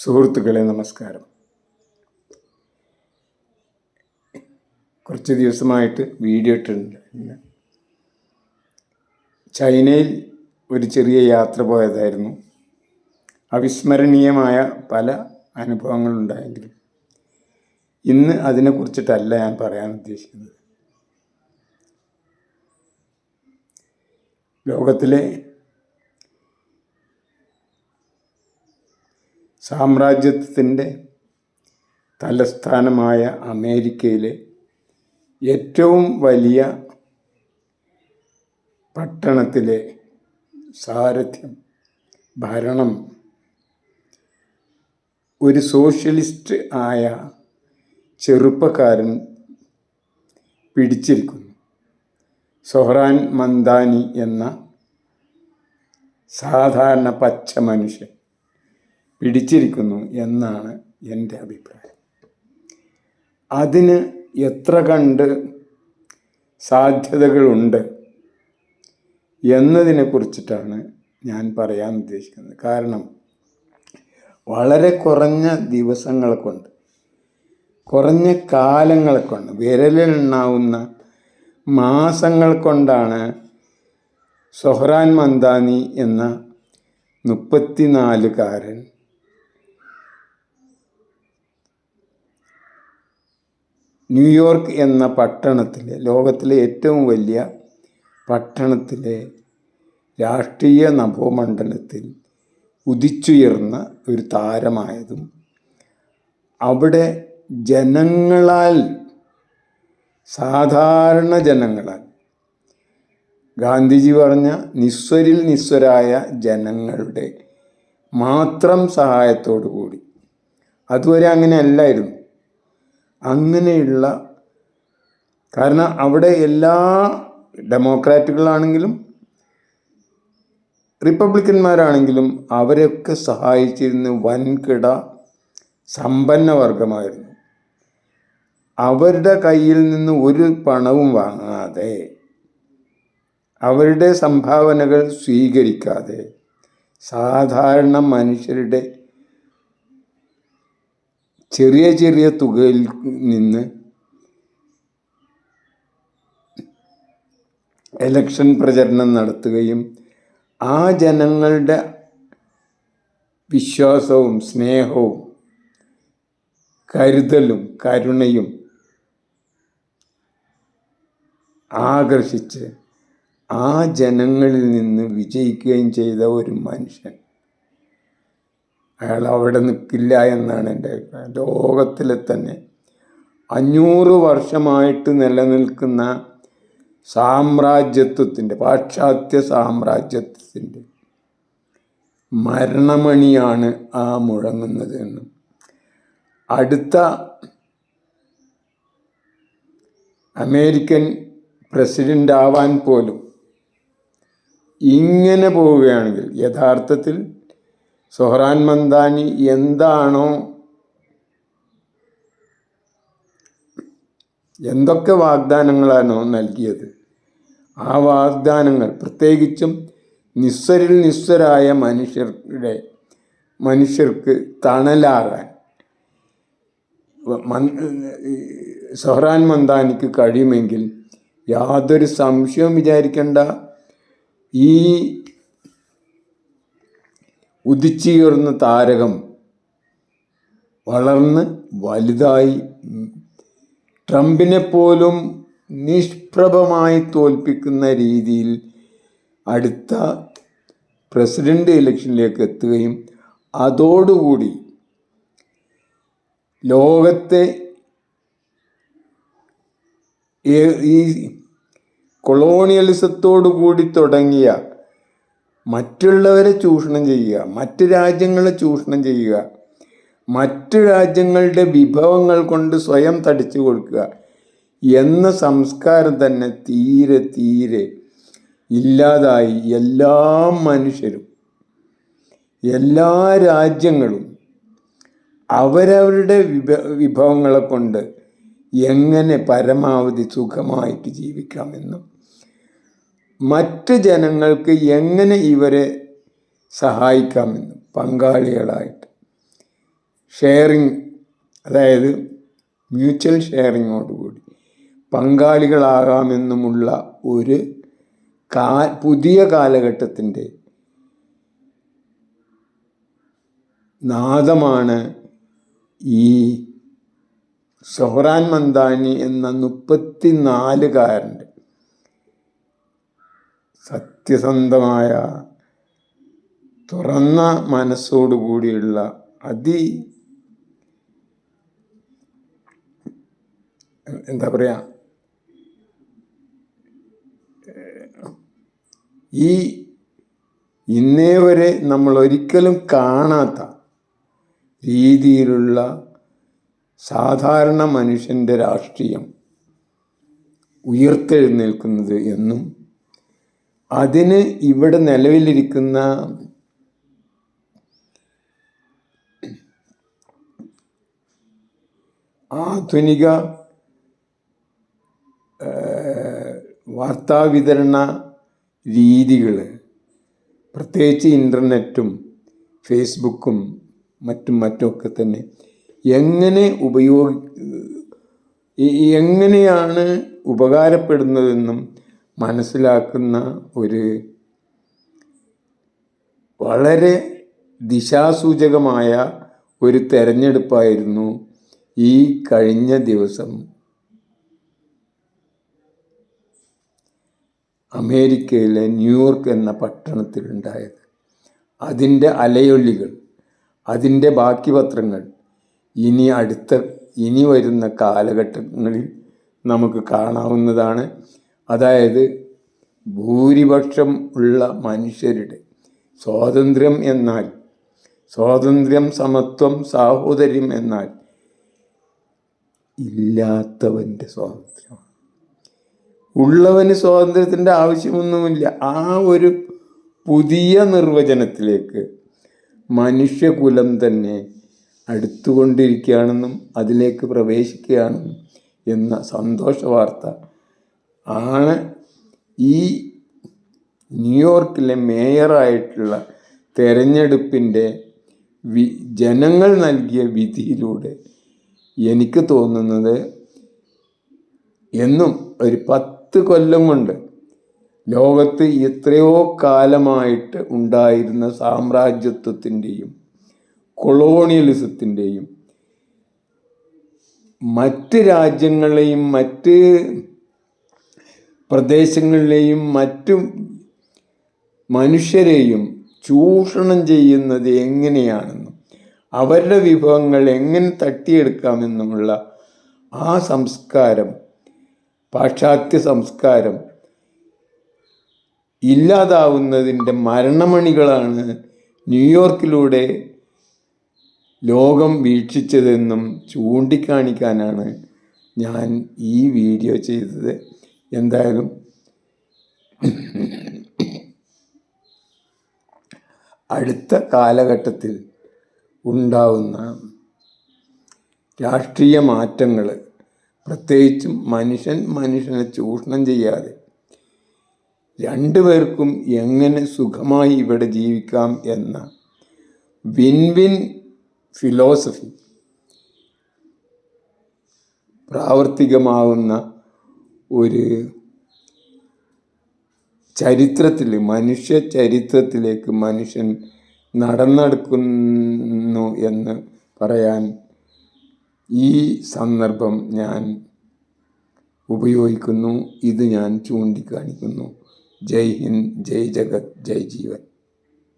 സുഹൃത്തുക്കളെ നമസ്കാരം. കുറച്ച് ദിവസമായിട്ട് വീഡിയോ ഇട്ടിട്ടുണ്ട്. ചൈനയിൽ ഒരു ചെറിയ യാത്ര പോയതായിരുന്നു. അവിസ്മരണീയമായ പല അനുഭവങ്ങളുണ്ടായെങ്കിലും ഇന്ന് അതിനെക്കുറിച്ചിട്ടല്ല ഞാൻ പറയാൻ ഉദ്ദേശിക്കുന്നത്. ലോകത്തിലെ സാമ്രാജ്യത്വത്തിന്റെ തലസ്ഥാനമായ അമേരിക്കയിലെ ഏറ്റവും വലിയ പട്ടണത്തിലെ സാരഥ്യം ഭരണം. ഒരു സോഷ്യലിസ്റ്റ് ആയ ചെറുപ്പക്കാരൻ പിടിച്ചിരിക്കുന്നു. സൊഹ്റാൻ മന്ദാനി എന്ന സാധാരണ പച്ച മനുഷ്യൻ. പിടിച്ചിരിക്കുന്നു എന്നാണ് എന്റെ അഭിപ്രായം. അതിന് എത്ര കണ്ട് സാധ്യതകളുണ്ട് എന്നതിനെ കുറിച്ചിട്ടാണ് ഞാൻ പറയാൻ ഉദ്ദേശിക്കുന്നത്. കാരണം വളരെ കുറഞ്ഞ ദിവസങ്ങളെ കൊണ്ട് കുറഞ്ഞ കാലങ്ങളെ കൊണ്ട് വിരലിലുണ്ടാവുന്ന മാസങ്ങൾ കൊണ്ടാണ് സൊഹ്റാൻ മന്ദാനി എന്ന മുപ്പത്തിനാലുകാരൻ ന്യൂയോർക്ക് എന്ന പട്ടണത്തിലെ ലോകത്തിലെ ഏറ്റവും വലിയ പട്ടണത്തിലെ രാഷ്ട്രീയ നഭോമണ്ഡലത്തിൽ ഉദിച്ചുയർന്ന ഒരു താരമായതും അവിടെ ജനങ്ങളാൽ സാധാരണ ജനങ്ങളാൽ ഗാന്ധിജി പറഞ്ഞ നിസ്വരിൽ നിസ്വരായ ജനങ്ങളുടെ മാത്രം സഹായത്തോടു കൂടി അതുവരെ അങ്ങനെ അല്ലായിരുന്നു. അങ്ങനെയുള്ള കാരണം അവിടെ എല്ലാ ഡെമോക്രാറ്റുകളാണെങ്കിലും റിപ്പബ്ലിക്കന്മാരാണെങ്കിലും അവരെയൊക്കെ സഹായിച്ചിരുന്ന വൻകിട സമ്പന്ന വർഗമായിരുന്നു അവരുടെ കയ്യിൽ നിന്ന് ഒരു പണവും വാങ്ങാതെ അവരുടെ സംഭാവനകൾ സ്വീകരിക്കാതെ സാധാരണ മനുഷ്യരുടെ ചെറിയ ചെറിയ തുകയിൽ നിന്ന് എലക്ഷൻ പ്രചരണം നടത്തുകയും ആ ജനങ്ങളുടെ വിശ്വാസവും സ്നേഹവും കരുതലും കരുണയും ആകർഷിച്ച് ആ ജനങ്ങളിൽ നിന്ന് വിജയിക്കുകയും ചെയ്ത ഒരു മനുഷ്യൻ. അയാൾ അവിടെ നിൽക്കില്ല എന്നാണ് എന്റെ അഭിപ്രായം. ലോകത്തിലെ തന്നെ അഞ്ഞൂറ് വർഷമായിട്ട് നിലനിൽക്കുന്ന സാമ്രാജ്യത്വത്തിന്റെ പാശ്ചാത്യ സാമ്രാജ്യത്വത്തിന്റെ മരണമണിയാണ് ആ മുഴങ്ങുന്നത് എന്നും. അടുത്ത അമേരിക്കൻ പ്രസിഡന്റ് ആവാൻ പോലും ഇങ്ങനെ പോവുകയാണെങ്കിൽ യഥാർത്ഥത്തിൽ സൊഹ്റാൻ മന്ദാനി എന്താണോ എന്തൊക്കെ വാഗ്ദാനങ്ങളാണോ നൽകിയത്? ആ വാഗ്ദാനങ്ങൾ പ്രത്യേകിച്ചും നിസ്വരിൽ നിസ്വരായ മനുഷ്യരുടെ മനുഷ്യർക്ക് തണലാകാൻ. സൊഹ്റാൻ മന്ദാനിക്ക് കഴിയുമെങ്കിൽ യാതൊരു സംശയവും വിചാരിക്കേണ്ട. ഈ ഉദിച്ചുയർന്ന താരകം വളർന്ന് വലുതായി ട്രംപിനെ പോലും നിഷ്പ്രഭമായി തോൽപ്പിക്കുന്ന രീതിയിൽ അടുത്ത പ്രസിഡന്റ് ഇലക്ഷനിലേക്ക് എത്തുകയും അതോടുകൂടി ലോകത്തെ ഈ കൊളോണിയലിസത്തോടു കൂടി തുടങ്ങിയ മറ്റുള്ളവരെ ചൂഷണം ചെയ്യുക മറ്റ് രാജ്യങ്ങളെ ചൂഷണം ചെയ്യുക മറ്റു രാജ്യങ്ങളുടെ വിഭവങ്ങൾ കൊണ്ട് സ്വയം തടിച്ചു കൊടുക്കുക എന്ന സംസ്കാരം തന്നെ തീരെ തീരെ ഇല്ലാതായി എല്ലാ മനുഷ്യരും എല്ലാ രാജ്യങ്ങളും അവരവരുടെ വിഭ വിഭവങ്ങളെ കൊണ്ട് എങ്ങനെ പരമാവധി സുഖമായിട്ട് ജീവിക്കാമെന്നും മറ്റ് ജനങ്ങൾക്ക് എങ്ങനെ ഇവരെ സഹായിക്കാമെന്ന് പങ്കാളികളായിട്ട്. ഷെയറിങ് അതായത് മ്യൂച്വൽ ഷെയറിങ്ങോടുകൂടി പങ്കാളികളാകാമെന്നുമുള്ള ഒരു കാ പുതിയ കാലഘട്ടത്തിന്റെ നാദമാണ് ഈ സൊഹ്റാൻ മന്ദാനി എന്ന മുപ്പത്തിനാലുകാരന്റെ സത്യസന്ധമായ തുറന്ന മനസ്സോടുകൂടിയുള്ള അതി എന്താ പറയുക ഈ ഇന്നേ വരെ നമ്മൾ ഒരിക്കലും കാണാത്ത രീതിയിലുള്ള സാധാരണ മനുഷ്യന്റെ രാഷ്ട്രീയം ഉയർത്തെഴുന്നേൽക്കുന്നത് എന്നും അതിന് ഇവിടെ നിലവിലിരിക്കുന്ന ആധുനിക വാർത്താവിതരണ രീതികൾ പ്രത്യേകിച്ച് ഇന്റർനെറ്റും ഫേസ്ബുക്കും മറ്റും മറ്റുമൊക്കെ തന്നെ എങ്ങനെ ഉപയോഗി എങ്ങനെയാണ് ഉപകാരപ്പെടുന്നതെന്നും മനസ്സിലാക്കുന്ന ഒരു വളരെ ദിശാസൂചകമായ ഒരു തെരഞ്ഞെടുപ്പായിരുന്നു ഈ കഴിഞ്ഞ ദിവസം. അമേരിക്കയിലെ ന്യൂയോർക്ക് എന്ന പട്ടണത്തിലുണ്ടായത്. അതിന്റെ അലയൊള്ളികൾ അതിന്റെ ബാക്കി പത്രങ്ങൾ ഇനി അടുത്ത ഇനി വരുന്ന കാലഘട്ടങ്ങളിൽ നമുക്ക് കാണാവുന്നതാണ്. അതായത് ഭൂരിപക്ഷം ഉള്ള മനുഷ്യരുടെ സ്വാതന്ത്ര്യം എന്നാൽ സ്വാതന്ത്ര്യം സമത്വം സാഹോദര്യം എന്നാൽ ഇല്ലാത്തവന്റെ സ്വാതന്ത്ര്യമാണ്. ഉള്ളവന് സ്വാതന്ത്ര്യത്തിന്റെ ആവശ്യമൊന്നുമില്ല. ആ ഒരു പുതിയ നിർവചനത്തിലേക്ക് മനുഷ്യകുലം തന്നെ അടുത്തുകൊണ്ടിരിക്കുകയാണെന്നും അതിലേക്ക് പ്രവേശിക്കുകയാണെന്നും എന്ന സന്തോഷ വാർത്ത ആണ് ഈ ന്യൂയോർക്കിലെ മേയറായിട്ടുള്ള തെരഞ്ഞെടുപ്പിന്റെ വി ജനങ്ങൾ നൽകിയ വിധിയിലൂടെ എനിക്ക് തോന്നുന്നത് എന്നും ഒരു പത്ത് കൊല്ലം കൊണ്ട് ലോകത്ത് എത്രയോ കാലമായിട്ട് ഉണ്ടായിരുന്ന സാമ്രാജ്യത്വത്തിന്റെയും കൊളോണിയലിസത്തിന്റെയും മറ്റ് രാജ്യങ്ങളെയും മറ്റ് പ്രദേശങ്ങളിലെയും മറ്റു മനുഷ്യരെയും ചൂഷണം ചെയ്യുന്നത് എങ്ങനെയാണെന്നും അവരുടെ വിഭവങ്ങൾ എങ്ങനെ തട്ടിയെടുക്കാമെന്നുമുള്ള ആ സംസ്കാരം പാശ്ചാത്യ സംസ്കാരം ഇല്ലാതാവുന്നതിന്റെ മരണമണികളാണ് ന്യൂയോർക്കിലൂടെ ലോകം വീക്ഷിച്ചതെന്നും ചൂണ്ടിക്കാണിക്കാനാണ് ഞാൻ ഈ വീഡിയോ ചെയ്തത്. എന്തായാലും അടുത്ത കാലഘട്ടത്തിൽ ഉണ്ടാവുന്ന രാഷ്ട്രീയ മാറ്റങ്ങൾ പ്രത്യേകിച്ചും മനുഷ്യൻ മനുഷ്യനെ ചൂഷണം ചെയ്യാതെ രണ്ടുപേർക്കും എങ്ങനെ സുഖമായി ഇവിടെ ജീവിക്കാം എന്ന വിൻ വിൻ ഫിലോസഫി പ്രാവർത്തികമാവുന്ന ഒരു ചരിത്രത്തിൽ മനുഷ്യ ചരിത്രത്തിലേക്ക് മനുഷ്യൻ നടന്നെടുക്കുന്നു എന്ന് പറയാൻ ഈ സന്ദർഭം ഞാൻ ഉപയോഗിക്കുന്നു. ഇത് ഞാൻ ചൂണ്ടിക്കാണിക്കുന്നു. ജയ് ഹിന്ദ് ജയ് ജഗത് ജയ് ജീവൻ.